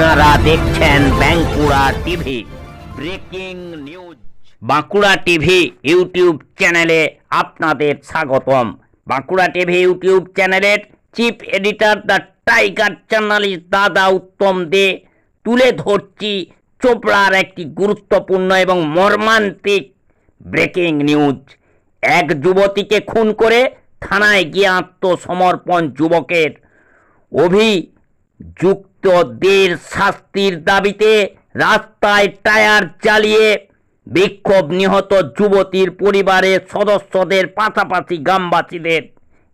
আপনারা দেখছেন Bankura TV, breaking news. Bankura TV YouTube চ্যানেলে আপনাদের স্বাগতম। বাঁকুড়া টিভি ইউটিউব চ্যানেলের chief editor the tiger journalist দাদা উত্তম দে তুলে ধরছি চোপড়ার একটি গুরুত্বপূর্ণ এবং মর্মান্তিক ব্রেকিং নিউজ। এক যুবতীকে খুন করে থানায় গিয়ে আত্মসমর্পণ যুবকের। অভিযুক্তদের শাস্তির দাবিতে রাস্তায় টায়ার চালিয়ে বিক্ষোভ নিহত যুবতীর পরিবারের সদস্যদের পাশাপাশি গ্রামবাসীদের।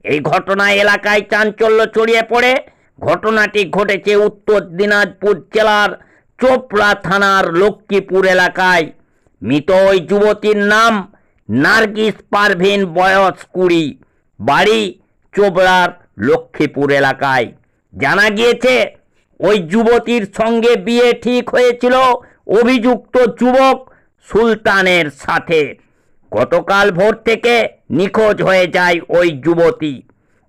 এই ঘটনায় এলাকায় চাঞ্চল্য ছড়িয়ে পড়ে। ঘটনাটি ঘটেছে উত্তর দিনাজপুর জেলার চোপড়া থানার লক্ষ্মীপুর এলাকায়। মৃত ওই যুবতীর নাম নার্গিস পারভিন, বয়স কুড়ি, বাড়ি চোপড়ার লক্ষ্মীপুর এলাকায়। জানা গিয়েছে ওই যুবতীর সঙ্গে বিয়ে ঠিক হয়েছিল অভিযুক্ত যুবক সুলতানের সাথে। গতকাল ভোর থেকে নিখোঁজ হয়ে যায় ওই যুবতী।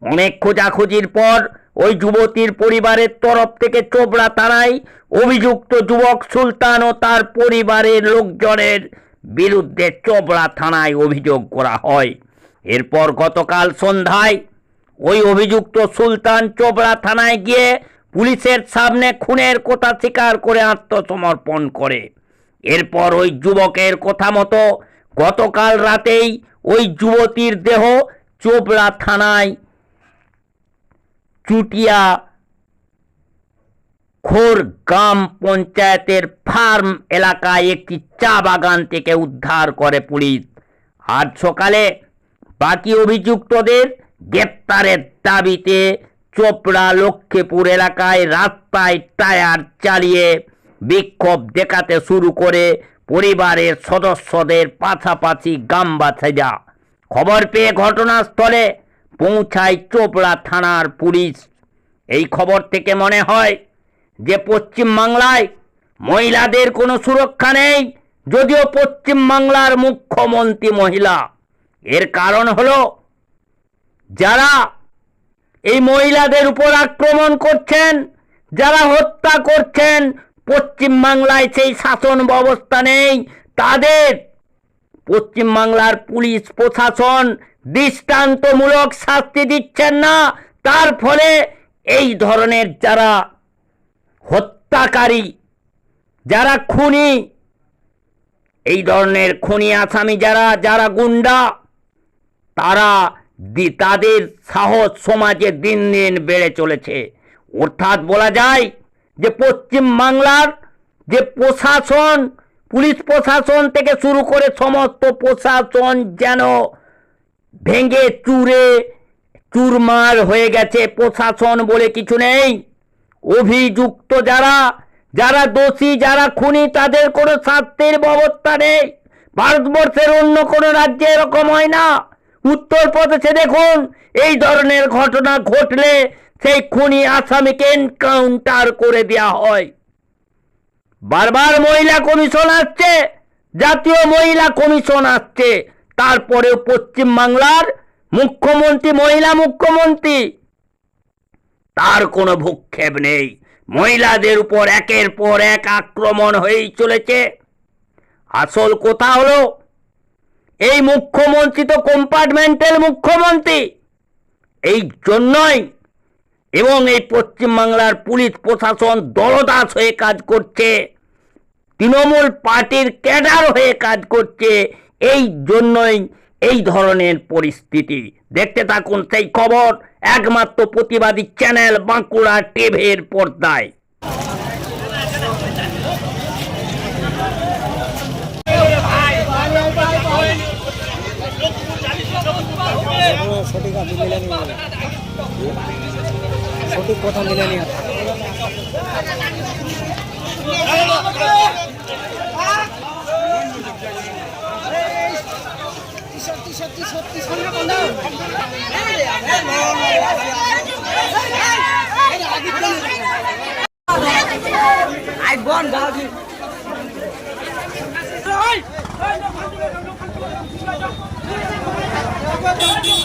অনেক খোঁজাখুঁজির পর ওই যুবতীর পরিবারের তরফ থেকে চোপড়া থানায় অভিযুক্ত যুবক সুলতান ও তার পরিবারের লোকজনের বিরুদ্ধে চোপড়া থানায় অভিযোগ করা হয়। এরপর গতকাল সন্ধ্যায় ওই অভিযুক্ত সুলতান চোপড়া থানায় গিয়ে পুলিশের সামনে খুনের কথা স্বীকার করে আত্মসমর্পণ করে। এরপর ওই যুবকের কথা মতো গতকাল রাতেই ওই যুবতীর দেহ চোপড়া থানায় চুটিয়া খোর গ্রাম পঞ্চায়েতের ফার্ম এলাকায় একটি চা বাগান থেকে উদ্ধার করে পুলিশ। আজ সকালে বাকি অভিযুক্তদের গ্রেপ্তারের দাবিতে চোপড়া লক্ষ্মীপুর এলাকায় রাস্তায় টায়ার চালিয়ে বিক্ষোভ দেখাতে শুরু করে পরিবারের সদস্যদের পাশাপাশি গ্রামবাসীরা। খবর পেয়ে ঘটনাস্থলে পৌঁছায় চোপড়া থানার পুলিশ। এই খবর থেকে মনে হয় যে পশ্চিমবাংলায় মহিলাদের কোনো সুরক্ষা নেই, যদিও পশ্চিমবাংলার মুখ্যমন্ত্রী মহিলা। এর কারণ হলো, যারা এই মহিলাদের উপর আক্রমণ করছেন, যারা হত্যা করছেন পশ্চিমবাংলায় সেই শাসন ব্যবস্থা নেই, তাদের পশ্চিমবাংলার পুলিশ প্রশাসন দৃষ্টান্তমূলক শাস্তি দিচ্ছেন না, তার ফলে এই ধরনের যারা হত্যাকারী, যারা খুনি, এই ধরনের খুনি আসামি যারা যারা গুন্ডা, তারা তাদের সাহস সমাজে দিন দিন বেড়ে চলেছে। অর্থাৎ বলা যায় যে পশ্চিম বাংলার যে প্রশাসন, পুলিশ প্রশাসন থেকে শুরু করে সমস্ত প্রশাসন যেন ভেঙে চুরে চুরমার হয়ে গেছে। প্রশাসন বলে কিছু নেই। অভিযুক্ত যারা যারা দোষী, যারা খুনি, তাদের কোনো শাস্তির ব্যবস্থা নেই। ভারতবর্ষের অন্য কোনো রাজ্যে এরকম হয় না। উত্তরপ্রদেশে দেখুন, এই ধরনের ঘটনা ঘটলে সেই খুনি আসামিকে এনকাউন্টার করে দেওয়া হয়। বারবার মহিলা কমিশন আসছে, জাতীয় মহিলা কমিশন আসছে, তারপরেও পশ্চিমবাংলার মুখ্যমন্ত্রী, মহিলা মুখ্যমন্ত্রী। তার কোনো ভূক্ষেপ নেই, মহিলাদের উপর একের পর এক আক্রমণ হয়েই চলেছে। আসল কথা হলো এই মুখ্যমন্ত্রী তো কম্পার্টমেন্টাল মুখ্যমন্ত্রী। এই জন্যই এবং এই পশ্চিমবাংলার পুলিশ প্রশাসন দলদাস হয়ে কাজ করছে, তৃণমূল পার্টির ক্যাডার হয়ে কাজ করছে, এই জন্যই এই ধরনের পরিস্থিতি। দেখতে থাকুন সেই খবর, একমাত্র প্রতিবাদী চ্যানেল বাঁকুড়া টিভির পর্দায়। সঠিক আপনি মিলে নিয়ে সঠিক কথা মিলে নিয়ে সত্যি সত্যি সত্যি আই বন গাজি Thank you.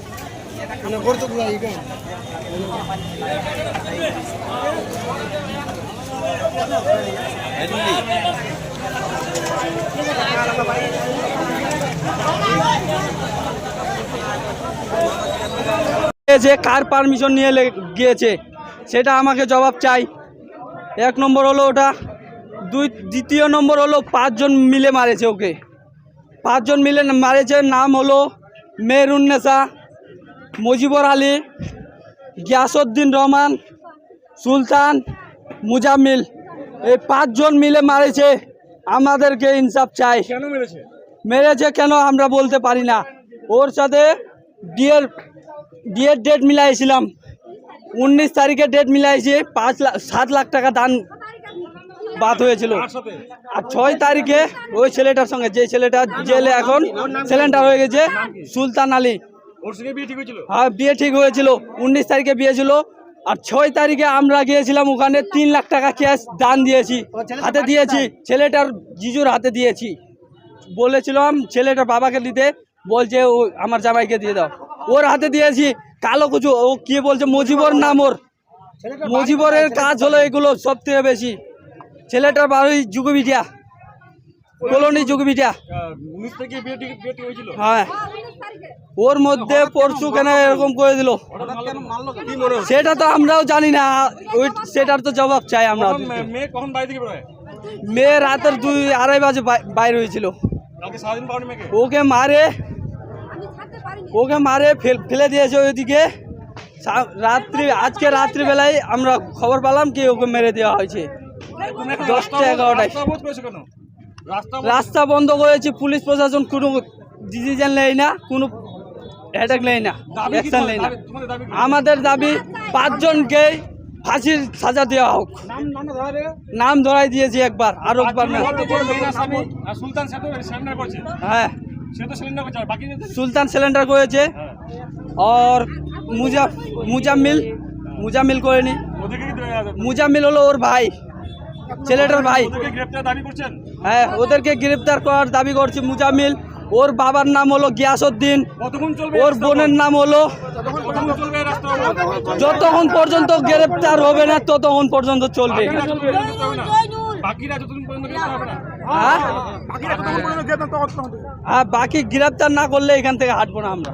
যে কার পারমিশন নিয়ে গিয়েছে, সেটা আমাকে জবাব চাই। এক নম্বর হলো ওটা, দুই, দ্বিতীয় নম্বর হলো পাঁচজন মিলে মারেছে ওকে। পাঁচজন মিলে মারেছে, নাম হলো মেহরুন্নেসা মুজিবর আলী গিয়াসউদ্দিন রহমান সুলতান মুজাম্মিল। এই পাঁচজন মিলে মারেছে আমাদেরকে ইনসাফ চাই। কেন মেরেছে? মেরেছে কেন আমরা বলতে পারি না। ওর সাথে বিয়ের বিয়ের ডেট মিলাইছিলাম। উনিশ তারিখে ডেট মিলাইছে পাঁচ লাখ সাত লাখ টাকা দান বাদ হয়েছিল। আর ছয় তারিখে ওই ছেলেটার সঙ্গে যে ছেলেটা জেলে এখন সিলিন্ডার হয়ে গেছে সুলতান আলী। ওর সঙ্গে বিয়ে ঠিক হয়েছিল? হ্যাঁ বিয়ে ঠিক হয়েছিল। উনিশ তারিখে বিয়ে ছিল। আর ছয় তারিখে আমরা গিয়েছিলাম ওখানে তিন লাখ টাকা ক্যাশ দান দিয়েছি। হাতে দিয়েছি। ছেলেটার জিজুর হাতে দিয়েছি। বলেছিলাম ছেলেটার বাবাকে দিতে। বলছে ও আমার জামাইকে দিয়ে দাও। ওর হাতে দিয়েছি। কালো কুচু ও কি বলছে মজিবর নাম ওর। মজিবরের কাজ হলো এগুলো সব থেকে বেশি। ছেলেটার বাড়ি যুগবিটিয়া কলোনি হয়েছিল হ্যাঁ। ওর মধ্যে পরশু কেন এরকম করে দিল? সেটা তো আমরাও জানি না। ওই সেটার তো জবাব চাই আমরা মেয়ে রাতের দুই আড়াই বাজে বাই- বাইর হয়েছিল। ওকে মারে। ওকে মারে ফেলে দিয়েছে ওইদিকে। রাত্রি আজকে রাত্রিবেলায় আমরা খবর পেলাম কি ওকে মেরে দেওয়া হয়েছে। দশটা এগারোটায়। রাস্তা বন্ধ করেছি পুলিশ প্রশাসন কোনো ডিসিশন নেয় না কোনো অ্যাটাক নেয় না অ্যাকশন নেয় না? আমাদের দাবি পাঁচজনকে ফাঁসির সাজা দেওয়া হোক। নাম ধরাই দিয়েছি একবার আর একবার না। হ্যাঁ। সুলতান সিলিন্ডার করেছে। আর মুজা মুজাম্মিল মুজাম্মিল করেনি। মুজাম্মিল হলো ওর ভাই ছেলেটার ভাই। গ্রেপ্তার দাবি করছেন? হ্যাঁ ওদেরকে গ্রেপ্তার করার দাবি করছে মুজামিল ওর বাবার নাম হলো গিয়াসউদ্দিন। চলবে ওর বোনের নাম হলো? যতক্ষণ পর্যন্ত গ্রেপ্তার হবে না ততক্ষণ পর্যন্ত চলবে। পর্যন্ত হবে না। বাকিরা যতক্ষণ পর্যন্ত গ্রেপ্তার হবে না? হ্যাঁ? বাকি গ্রেপ্তার না করলে এখান থেকে হাঁটবো না আমরা।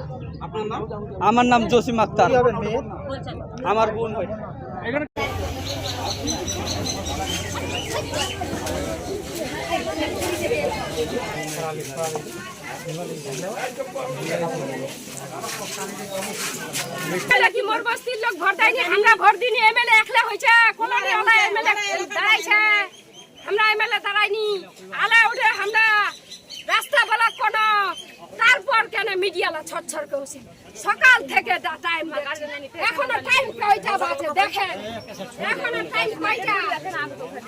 আমার নাম জসিম আক্তার। আমার বোন। হয় এখানে এমএলএ কি মোর বস্তির লোক ভোট দেয়নি? আমরা ভোট দিনি এমএলএ একলা হয়েছে কলোনি ওলা এমএলএ দাঁড়াইছে। আমরা এমএলএ দাঁড়াইনি। আলা উঠে আমরা রাস্তা বলা কোন তারপর কেন মিডিয়ালা ছটছর করছি? সকাল থেকে টাইম এখনও টাইম কয়টা বাজে দেখেন? এখনও টাইম কয়টা?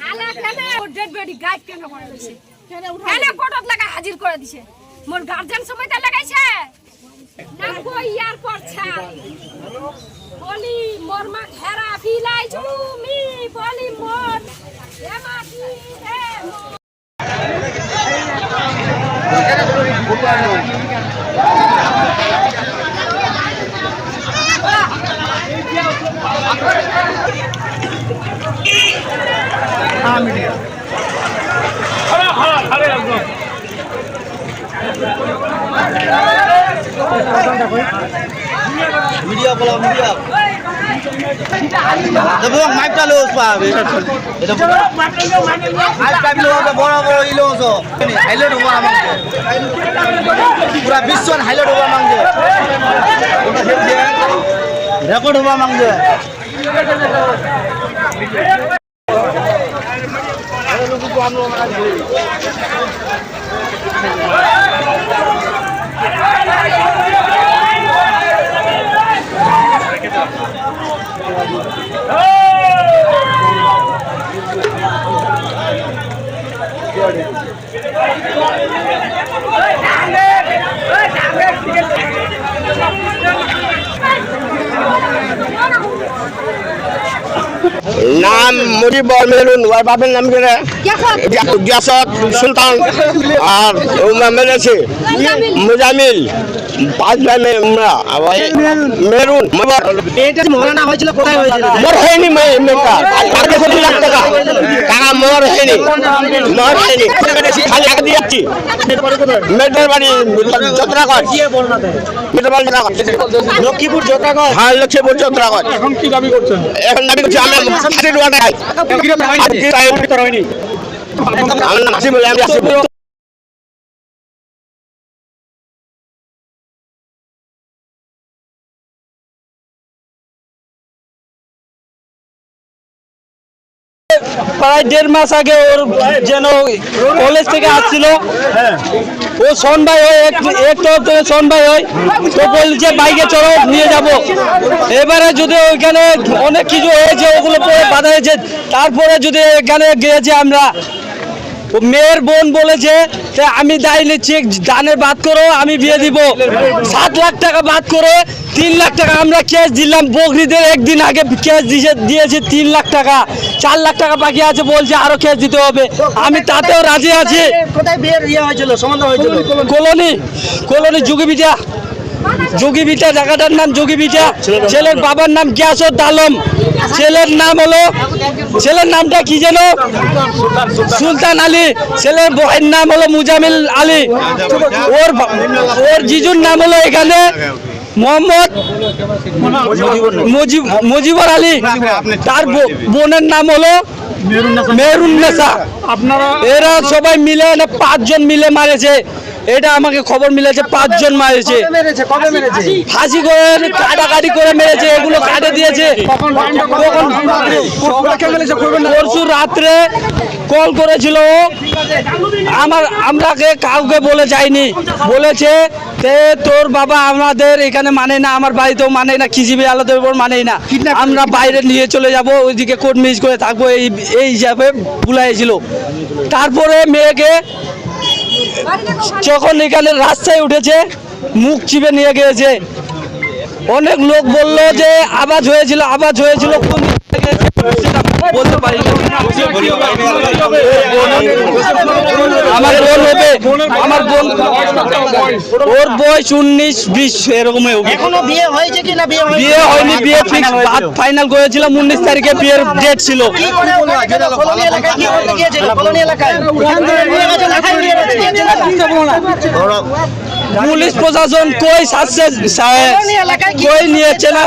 আলা কেন? ডেড বডি গাইড কেন করে দিছে কেন কোর্টত লাগা হাজির করে দিছে। মোর গার্জেন সময়টা লাগাইছে। না কই ইয়ার করছে বলি মোর মা ঘেরা ফিলাই জুমি বলি মোর এ মাটি রে মোর মিডিয়া বলা, মিডিয়া। দেখো মাইক চালু পাবে এটা মাইক চালু হবে বড় বড় ইলো আছে হাইলাইট হব আমাকে। পুরা বিশ্ব হাইলাইট হব রেকর্ড হব আমাকে। Thank নাম মুজিবর মেরুন ওর বাপের নাম কি গিয়াসত। সুলতান। আর মেরেছে মুজামিল। পাঁচ আমরা মেরুন। এটা যে হয়েছিল? কোথায় হয়েছিল? মোর হয়নি মেয়েটা। টাকা কোটি লাখ টাকা? টাকা মোর হয়নি মোর হয়নি খালি টাকা দিয়ে যাচ্ছি। মেয়েটার বাড়ি চত্রাগড় মেয়েটার বাড়ি লক্ষ্মীপুর জোটাগড় হ্যাঁ লক্ষ্মীপুর চত্রাগড় এখন কি দাবি করছেন? এখন দাবি করছি আমি হাসি ডুয়া খাই আমার নাম হাসি বলে আমি আসি প্রায় দেড় মাস আগে ওর যেন কলেজ থেকে আসছিল। ও সন ভাই হয় এক তরফ থেকে সন ভাই হয় তো বলছে বাইকে চলো নিয়ে যাব। এবারে যদি ওইখানে অনেক কিছু হয়েছে, ওগুলো পরে বাধা হয়েছে, তারপরে যদি এখানে গিয়েছি আমরা মেয়ের বোন বলেছে যে আমি দায় নিচ্ছি দানের বাদ করো আমি বিয়ে দিব। সাত লাখ টাকা বাদ করে তিন লাখ টাকা আমরা ক্যাশ দিলাম। বকরিদের একদিন আগে ক্যাশ দিয়ে দিয়েছি তিন লাখ টাকা। চার লাখ টাকা বাকি আছে বলছে আরও ক্যাশ দিতে হবে। আমি তাতেও রাজি আছি। ইয়ে কলোনি কলোনি যুগিবিটা যুগিবিটা জায়গাটার নাম যুগিবিটা ছেলের বাবার নাম গিয়াসর আলম ছেলের নাম হলো ছেলের নামটা কি যেন? সুলতান আলী ছেলের বহের নাম হলো মুজামিল আলী। ওর ওর জিজুর নাম হলো এখানে মোহাম্মদ মুজিব মুজিবর আলী। তার বোনের নাম হলো মেহরুন্নেসা আপনারা এরা সবাই মিলে পাঁচজন মিলে মারেছে। এটা আমাকে খবর মিলেছে পাঁচজন মারেছে? ফাঁসি করে কাটাকাটি করে মেরেছে এগুলো কাটে দিয়েছে। পরশু রাত্রে কল করেছিল আমার আমরাকে কাউকে বলে যায়নি বলেছে তে তোর বাবা আমাদের এখানে মানে না আমার বাড়িতেও মানে না খিজিবি আলাদের উপর মানে না। আমরা বাইরে নিয়ে চলে যাব ওইদিকে কোর্ট মিস করে থাকব এই এই হিসাবে বুলাইছিল তারপরে মেয়েকে যখন এখানে রাস্তায় উঠেছে, মুখ চিপে নিয়ে গিয়েছে অনেক লোক বলল যে আওয়াজ হয়েছিল আওয়াজ হয়েছিল বলতে পারি। আমার বোন হবে আমার বোন ওর বয়স উনিশ বিশ এরকম এখনও বিয়ে হয়েছে কি বিয়ে বিয়ে হয়নি বিয়ে ফিক্স ফাইনাল করেছিলাম উনিশ তারিখে বিয়ের ডেট ছিল। গেল? কলোনি এলাকায় পুলিশ প্রশাসন কই কি কই নিয়েছে না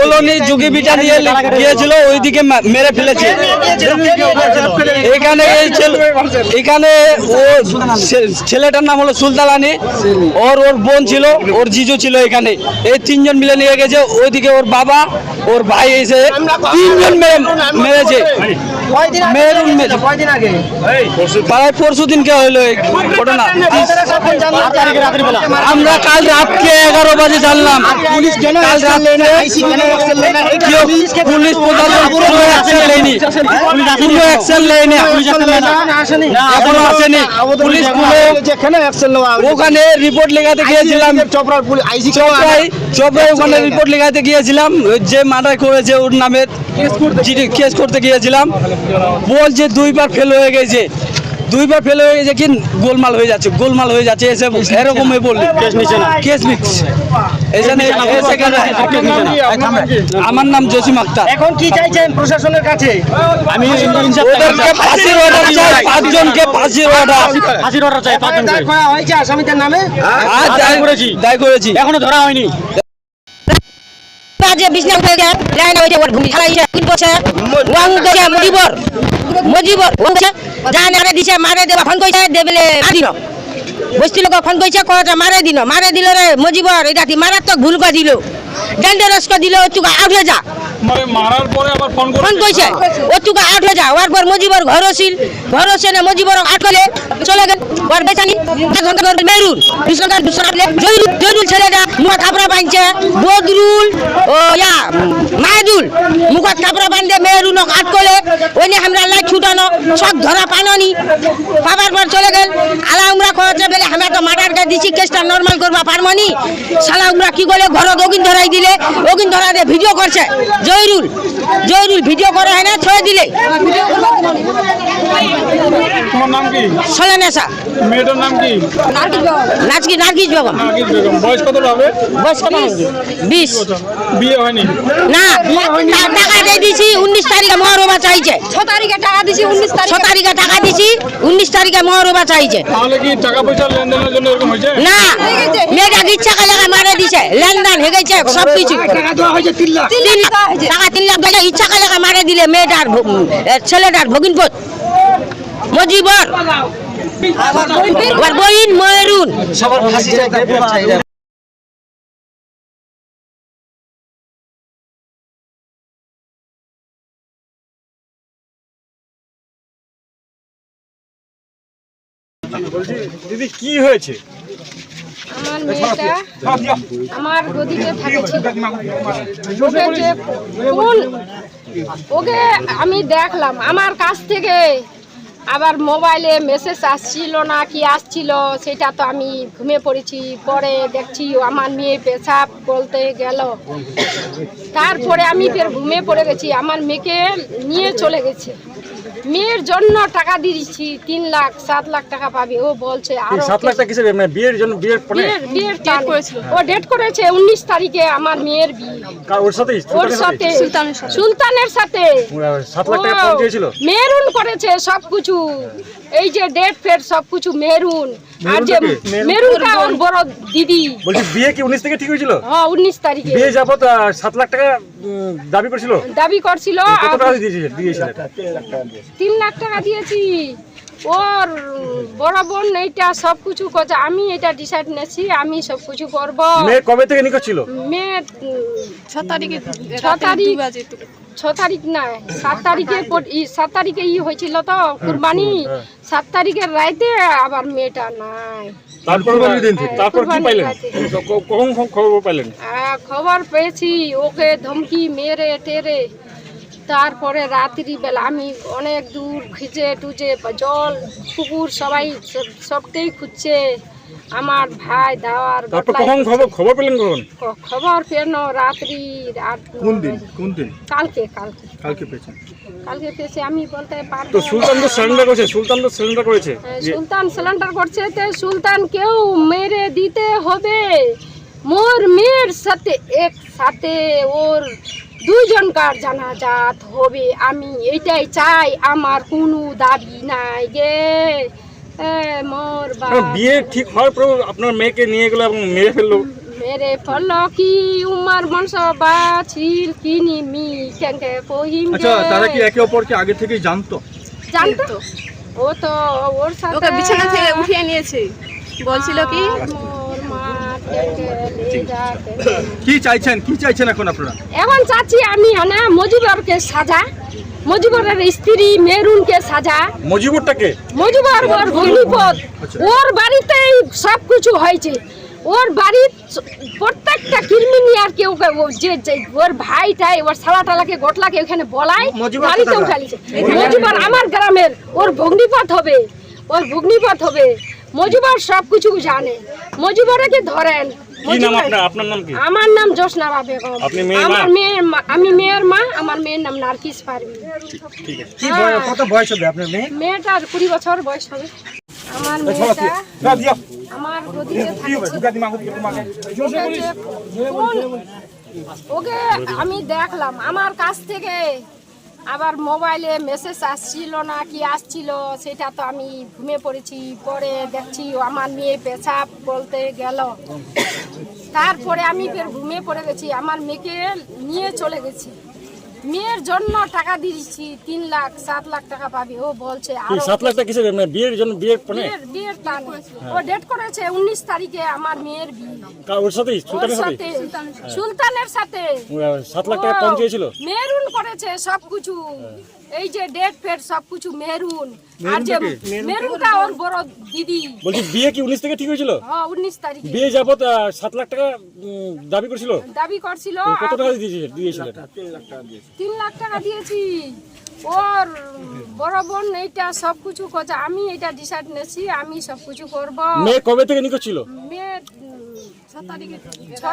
কলোনি যুগি বিটা নিয়ে গিয়েছিল। ওইদিকে মেরে ফেলেছে? এখানে এই এখানে ও ছেলেটার নাম হলো সুলতালানি ওর ওর বোন ছিল ওর জিজু ছিল এখানে। এই তিনজন মিলে নিয়ে গেছে ওইদিকে ওর বাবা ওর ভাই এসে তিনজন মেরে মেরেছে। কয়দিন আগে মেরুন নিয়ে মেরে গিয়েছিল? প্রায় পরশু দিনকে হলো এই ঘটনা? আমরা কাল রাতকে এগারো বাজে জানলাম। পুলিশ প্রশাসন অ্যাকশন অ্যাকশন এখনও আসেনি। পুলিশ ওখানে রিপোর্ট লেখাতে গিয়েছিলাম। চপড়াই চপড়াই ওখানে রিপোর্ট লেখাতে গিয়েছিলাম। যে মার্ডার করেছে ওর নামে কেস করতে গিয়েছিলাম। বলছে দুইবার ফেল হয়ে গেছে। দুইবার ফেল হয়ে গেছে কি গোলমাল হয়ে যাচ্ছে গোলমাল হয়ে যাচ্ছে এসে এরকমই বললি। কেস নিচ্ছে না। কেস নিচ্ছে। এখানে এসে কেন আমার নাম জসিম আক্তার। এখন কি চাইছেন প্রশাসনের কাছে? ওদেরকে ফাঁসির অর্ডার চাই পাঁচজনকে ফাঁসির অর্ডার ফাঁসির অর্ডার চাই। দায় করা হয়েছে আসামিদের নামে? আজ দায় করেছি। দায় করেছি। এখনও ধরা হয়নি। যে বিছনা উঠে গেছে লাইন হইছে ওর ঘুমি খালাইছে কি বছর। ওয়াং মজিবর। মজিবর। আরে দিছে, মারে দেবা, ফোন কইছে, দেবলে আদিন বস্তি লোক ফোন কইছে, কয়টা মারে দিন, মারে দিল রে মজিবর। এটা কি মারাত্মক ভুল করে দিল? দিল আউট হয়ে যা মানে মারার পরে আবার ফোন করে ফোন কইছে ও তুই আউট হয়ে যা ওর পর মুজিবর ঘর ছিল ঘর ছিল মুজিবর আট করে চলে গেল। ওর বেচানি এক ঘণ্টা করে মেরুন। বিষ্ণুকার দুসরালে জয়রুল জয়রুল ছেলেটা মুখ কাপড়া বাঁধছে। বদরুল ও ইয়া মায়দুল মুখত কাপড়া বাঁধে মেরুন আট করে ওই নিয়ে আমরা লাইট ছুটানো সব ধরা পানি পাবার পর চলে গেল। আলা উমরা কহছে বলে আমরা তো মার্ডার দিছি কেসটা নর্মাল করবা পারমনি? শালা উমরা কি করে ঘর ওগিন ধরাই দিলে ধরা দিয়ে ভিডিও করছে। জয়রুল জয়রুল ভিডিও করা হয় না ছয় দিলে। তোমার নাম কি? সলানেশা মেয়েটার নাম কি? নাচকি নার্গিস বেগম। বয়স কত হবে? বয়স কত হয়েছে? বিশ। বিয়ে হয়নি? না টাকা দিয়ে দিছি উনিশ তারিখে চাইছে। ছ তারিখে টাকা দিছি উনিশ ছ তারিখে টাকা দিছি উনিশ তারিখে চাইছে। তাহলে কি টাকা পয়সা লেনদেনের জন্য এরকম হয়েছে? না মেয়েটা ইচ্ছা করে মারে দিছে। লেনদেন হয়ে গেছে। সব কিছু তিন টাকা তিন লাখ টাকা ইচ্ছা করে মারে দিলে মেয়েটার ছেলেটার ভগিনপত মজিবর। বইন ময়রুন। সবার ফাঁসি দিদি কি হয়েছে? আমার মেয়েটা আমার গদিতে থাকেছিল ওকে যে কোন ওকে আমি দেখলাম আমার কাছ থেকে আবার মোবাইলে মেসেজ আসছিল না কি আসছিল সেটা তো আমি ঘুমিয়ে পড়েছি। পরে দেখছি ও আমার মেয়ে পেশাব বলতে গেল। তারপরে আমি ফের ঘুমিয়ে পড়ে গেছি। আমার মেয়েকে নিয়ে চলে গেছে। মেয়ের জন্য টাকা দিয়েছি তিন লাখ সাত লাখ টাকা পাবে ও বলছে আরও সাত লাখ টাকা কিসের মানে বিয়ের জন্য বিয়ের পরে? বিয়ের বিয়ের ডেট করেছিল। ও ডেট করেছে উনিশ তারিখে আমার মেয়ের বিয়ে। ওর সাথে? সুলতানের সাথে? সাত লাখ টাকা মেরুন করেছে সব কিছু এই যে ডেট ফেট সব কিছু মেরুন আর যে মেরুন মেরুনটা ওর বড় দিদি। বলছি বিয়ে কি উনিশ থেকে ঠিক হয়েছিল? হ্যাঁ উনিশ তারিখে। বিয়ে যাবত তো সাত লাখ টাকা দাবি করেছিল? দাবি করছিল। কত টাকা দিয়েছিল দিয়েছিল এটা? তিন লাখ টাকা দিয়েছি। ওর বড় বোন এইটা সব কিছু করছে। আমি এটা ডিসাইড নেছি আমি সব কিছু করব। মেয়ে কবে থেকে নিখোঁজ ছিল? মেয়ে ছ তারিখে ছ তারিখ ছ তারিখ না সাত তারিখে সাত তারিখে ই হয়েছিল তো কুরবানি। সাত তারিখের রাইতে আবার মেয়েটা নাই। খবর পেয়েছি ওকে ধমকি মেরে টেরে। তারপরে রাত্রি বেলা আমি অনেক দূর খুঁজে টুজে জল পুকুর সবাই সব- সবটাই খুঁজছে। আমার ভাই দাওয়ার তারপর কখন খবর খবর পেলেন কখন? খবর পেন রাত্রি কোন দিন? কোন দিন? কালকে কালকে। কালকে পেয়েছেন? কালকে পেয়েছে আমি বলতে পারব তো সুলতান তো সারেন্ডার করেছে সুলতান তো সারেন্ডার করেছে। হ্যাঁ, সুলতান সিলিন্ডার করছে তো সুলতান কেউ মেরে দিতে হবে। মোর মেয়ের সাথে এক সাথে ওর দুইজনকার জানাজাত হবে? আমি এইটাই চাই আমার কোনো দাবি নাই গে। এ, মোর বিয়ে ঠিক হওয়ার পর আপনার মেয়েকে নিয়ে গেলো এবং মেরে ফেলল। মেরে ফল কি? উমার বংশ বাছিল কিনি মি কেঙ্কে কহিম আচ্ছা তারা কি একে অপরকে আগে থেকেই জানতো? জানতো। ও তো ওর সাথে ওকে বিছানা থেকে উঠিয়ে নিয়েছে। বলছিল কি মোর মা কেঙ্কে লে যা কেঙ্কে। কি চাইছেন? কি চাইছেন এখন আপনারা? এখন চাচ্ছি আমি হ্যাঁ মজিবরকে সাজা। মজিবরের স্ত্রী মেরুনকে সাজা। মজিবুরটাকে? মজিবর ওর ভগ্নিপদ ওর বাড়িতেই সব কিছু হয়েছে। ওর বাড়ির প্রত্যেকটা কিরমিনি আর কেউ যে যে ওর ভাইটাই ওর সালা টালাকে গোটলাকে ওখানে বলাই গাড়িতে উঠালিছে মজিবর আমার গ্রামের ওর ভগ্নিপথ হবে। ওর ভগ্নিপথ হবে। মজিবর সব কিছু জানে। মজিবরকে ধরেন। কি নাম আপনার? আপনার নাম কি? আমার নাম জোসনারা বেগম আপনি মেয়ের মা? আমার মেয়ের মা আমি মেয়ের মা আমার মেয়ের নাম নার্গিস পারভিন কি বয়- কত বয়স হবে আপনার মেয়ে? মেয়েটার কুড়ি বছর বয়স হবে। আমার মেয়েটা আমার গদিতে ওকে আমি দেখলাম। আমার কাছ থেকে আবার মোবাইলে মেসেজ আসছিল না কি আসছিল, সেটা তো আমি ঘুমে পড়েছি, পরে দেখছি আমার মেয়ে পেশাব বলতে গেল। তারপরে আমি ফের ঘুমিয়ে পড়ে গেছি, আমার মেয়েকে নিয়ে চলে গেছি। মেয়ের জন্য টাকা দিয়েছি তিন লাখ সাত লাখ টাকা পাবি। ও বলছে সাত লাখ টাকা কিসের? মানে বিয়ের জন্য বিয়ের পরে বিয়ের বিয়ের ও ডেট করেছে উনিশ তারিখে আমার মেয়ের বিয়ে। ওর সাথেই? সুলতানের সাথে সুলতানের সাথে। সাত লাখ টাকা পৌঁছেছিল মেরুন করেছে সব কিছু এই যে ডেট ফেট সব কিছু মেরুন। আর যে মেরুনটা ওর বড় দিদি। বলছি বিয়ে কি উনিশ থেকে ঠিক হয়েছিল? হ্যাঁ উনিশ তারিখে। বিয়ে যাবত আহ, সাত লাখ টাকা দাবি করেছিল? দাবি করছিল। কত টাকা দিয়েছিল দিয়েছিল? তিন লাখ টাকা দিয়েছি। ওর বড় বোন এইটা সব কিছু করছে। আমি এটা ডিসাইড নেছি আমি সব কিছু করব। মেয়ে কবে থেকে নিখোঁজ ছিল? মেয়ে ছ তারিখ ছ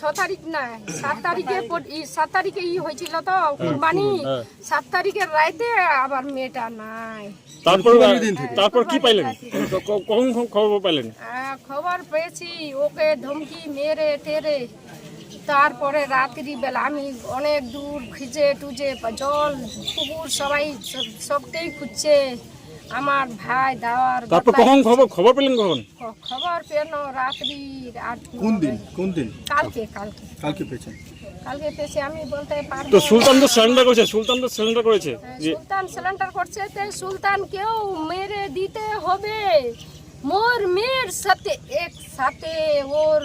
ছ তারিখ না সাত তারিখে ই সাত তারিখে ই হয়েছিল তো কুরবানি। হ্যাঁ। সাত তারিখের রাইতে আবার মেয়েটা নাই। তারপর তারপর কি পাইলেন? কখন খবর পাইলেন? খবর পেয়েছি ওকে ধমকি মেরে টেরে। তারপরে রাত্রি বেলা আমি অনেক দূর ভিজে টুজে জল পুকুর সবাই সব- সবকেই খুঁজছে। আমার ভাই দাওয়ার তারপর কখন খবর খবর পেলেন কখন? খবর পেল রাত্রি কোন দিন? কোন দিন? কালকে কালকে। কালকে পেয়েছেন? কালকে পেয়েছি আমি বলতে পারব তো। সুলতান তো সারেন্ডার করেছে সুলতান তো সারেন্ডার করেছে। সুলতান সিলিন্ডার করছে তো সুলতানকেও মেরে দিতে হবে। মোর মেয়ের সাথে এক সাথে ওর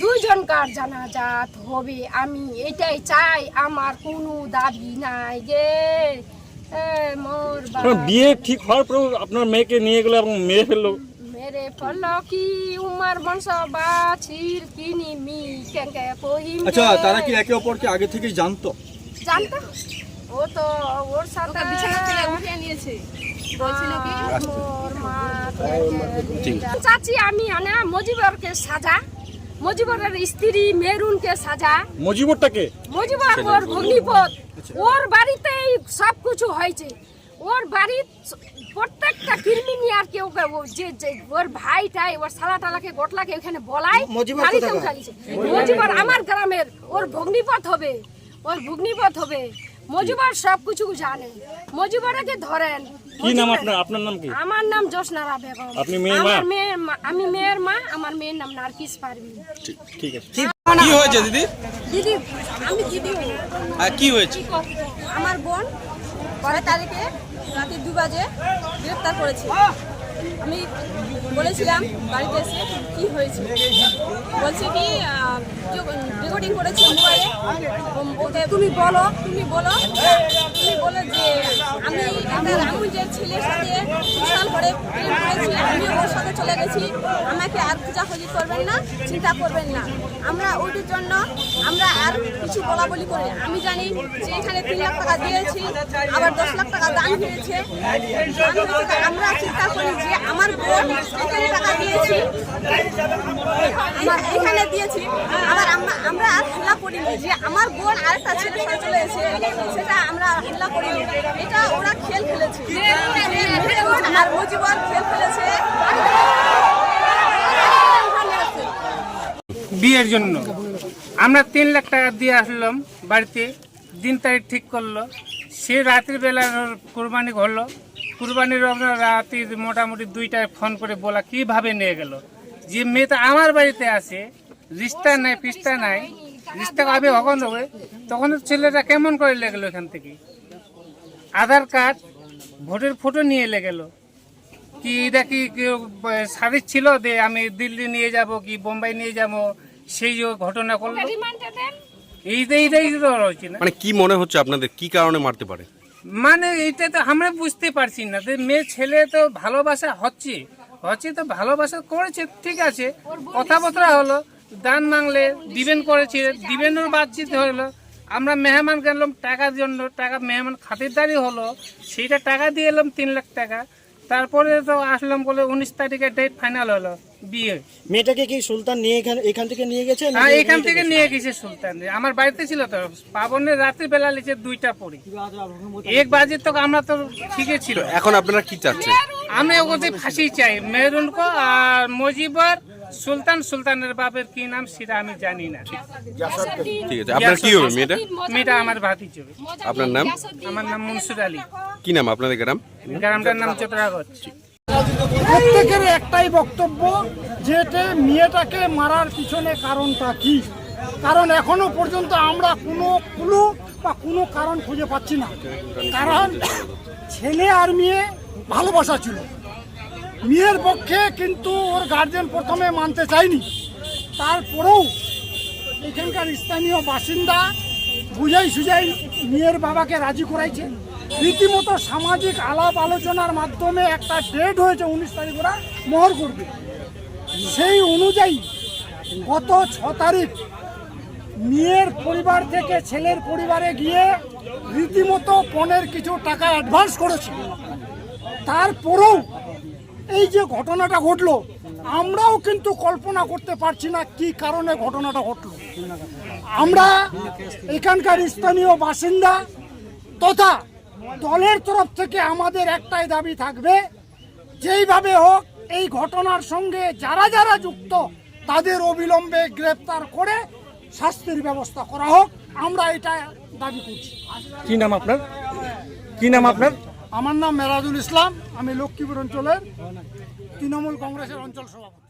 দুজনকার জানাজাত হবে আমি এটাই চাই আমার কোনো দাবি নাই গে। বিয়ে ঠিক হওয়ার পরেও আপনার মেয়েকে নিয়ে গেলো এবং মেরে ফেলল। মেরে কি? উমার বংশ বাছির কিনি মি কেঙ্কে কহিম আচ্ছা তারা কি একে অপরকে আগে থেকেই জানতো? জানতো। ও তো ওর সাথে বিছানা থেকে উঠিয়ে নিয়েছে। বলছিল মোর মা চাচি আমি আনা মজিবরকে সাজা। মজিবরের স্ত্রী মেরুনকে সাজা। মজিবরটাকে? মজিবর ওর ভগ্নিপত ওর বাড়িতেই সব কিছু হয়েছে। ওর বাড়ির প্রত্যেকটা কৃমিনি আর কেউ কেউ যে যে ওর ভাইটাই ওর সালা টালাকে গোটলাকে ওখানে বলাই মজিবর বাড়িতে কোথাকার? মজিবর আমার গ্রামের ওর ভগ্নিপথ হবে। ওর ভগ্নিপথ হবে। মজিবর সব কিছু জানে মজিবরকে ধরেন কি নাম আপনার? আপনার নাম কি? আমার নাম জোসনারা বেগম। আপনি মেয়ের মা? আমার মেয়ের আমি মেয়ের মা আমার মেয়ের নাম নার্গিস পারভিন ঠিক আছে। কি হয়েছে দিদি? দিদি আমি দিদি আর কি হয়েছে? আমার বোন পরের তারিখে রাতে দু বাজে গ্রেপ্তার করেছে। আমি বলেছিলাম বাড়িতে এসে কি হয়েছে। বলছে কি রেকর্ডিং করেছে মোবাইলে। ওকে তুমি বলো তুমি বলো তুমি বলো যে আমি একটা রামুজের ছেলের সাথে বিশাল করে করেছি আমি ওর সাথে চলে গেছি, আমাকে আর খোঁজাখুঁজি করবেন না, চিন্তা করবেন না। আমরা ওইটির জন্য আর কিছু বলা বলি করে আমি জানি যে এখানে তিন লাখ টাকা দিয়েছি, আবার দশ লাখ টাকা দান হয়েছে। আমরা চিন্তা করি যে আমার বোন এখানে টাকা দিয়েছি এখানে দিয়েছি, আবার আমরা আমরা আর হেলা করিনি যে আমার বোন আরেকটা ছেলে চলে এসে সেটা আমরা আর হেলা করিনি। এটা ওরা খেল খেলেছে। আর মুজিবর খেল খেলেছে। বিয়ের জন্য। আমরা তিন লাখ টাকা দিয়ে আসলাম বাড়িতে। দিন তারিখ ঠিক করল। সে রাত্রির বেলা কুরবানি ঘরলো কুরবানির আপনার রাতে মোটামুটি দুইটায় ফোন করে বলা কীভাবে নিয়ে গেল। যে মেয়ে তো আমার বাড়িতে আছে, রিস্তা নাই পিস্তা নাই। রিস্তা কবে কখন হবে। তখন ছেলেটা কেমন করে লেগেলো এখান থেকে? আধার কার্ড, ভোটের ফটো নিয়ে লেগেলো কি এটা কি সাদিক ছিল যে আমি দিল্লি নিয়ে যাব, কি বোম্বাই নিয়ে যাব সেই যে ঘটনা করল এইটাই এইটাই তো রয়েছে না। মানে কি মনে হচ্ছে আপনাদের? কি কারণে মারতে পারে? মানে এইটা তো আমরা বুঝতে পারছি না যে মেয়ে ছেলে তো ভালোবাসা হচ্ছে। হচ্ছে তো ভালোবাসা করেছে ঠিক আছে। কথাবার্তা হলো দান মাংলে দিবেন করেছে দিবেনের বাতচিত হলো। আমরা মেহমান গেলাম টাকার জন্য টাকা মেহমান খাতিরদারি হলো। সেইটা টাকা দিয়ে এলাম তিন লাখ টাকা। তারপরে তো আসলাম বলে উনিশ তারিখে ডেট ফাইনাল হলো। বিয়ে মেয়েটাকে কি সুলতান নিয়ে এখানে এখান থেকে নিয়ে গেছে? হ্যাঁ এখান থেকে নিয়ে গেছে সুলতান। আমার বাড়িতে ছিল তো পাবনের রাত্রি বেলা লিখে দুইটা পড়ি। এক বাজে তো আমরা তো ঠিকই ছিল। এখন আপনারা কি চাচ্ছেন? আমি ওদের ফাঁসি চাই মেহরুনকো আর মজিবর সুলতান সুলতানের বাপের কি নাম সেটা আমি জানি না। ঠিক। আছে। আপনার কি হবে মেয়েটা? মেয়েটা আমার ভাতি চবে আপনার নাম? আমার নাম মনসুর আলী। কি নাম আপনাদের গ্রাম? গ্রামটার নাম চোতরাগঞ্জ প্রত্যেকের একটাই বক্তব্য, যেতে মেয়েটাকে মারার পিছনে কারণটা কি? কারণ এখনও পর্যন্ত আমরা কোনো ক্লু বা কোনো কারণ খুঁজে পাচ্ছি না। কারণ ছেলে আর মেয়ে ভালোবাসা ছিল। মেয়ের পক্ষে কিন্তু ওর গার্জেন প্রথমে মানতে চায়নি। তারপরেও এখানকার স্থানীয় বাসিন্দা বুঝাই সুঝাই মেয়ের বাবাকে রাজি করাইছে। রীতিমতো সামাজিক আলাপ আলোচনার মাধ্যমে একটা ডেট হয়েছে উনিশ তারিখ ওরা মোহর করবে। সেই অনুযায়ী গত ছ তারিখ মেয়ের পরিবার থেকে ছেলের পরিবারে গিয়ে রীতিমতো পনেরো কিছু টাকা অ্যাডভান্স করেছে। তারপরেও এই যে ঘটনাটা ঘটলো, আমরাও কিন্তু কল্পনা করতে পারছি না কি কারণে ঘটনাটা ঘটলো। আমরা এখানকার স্থানীয় বাসিন্দা তথা দলের তরফ থেকে আমাদের একটাই দাবি থাকবে যেইভাবে হোক এই ঘটনার সঙ্গে যারা যারা যুক্ত তাদের অবিলম্বে গ্রেপ্তার করে শাস্তির ব্যবস্থা করা হোক। আমরা এটা দাবি করছি। কি নাম আপনার? কি নাম আপনার? আমার নাম মেরাজুল ইসলাম আমি লক্ষ্মীপুর অঞ্চলের তৃণমূল কংগ্রেসের অঞ্চল সভাপতি।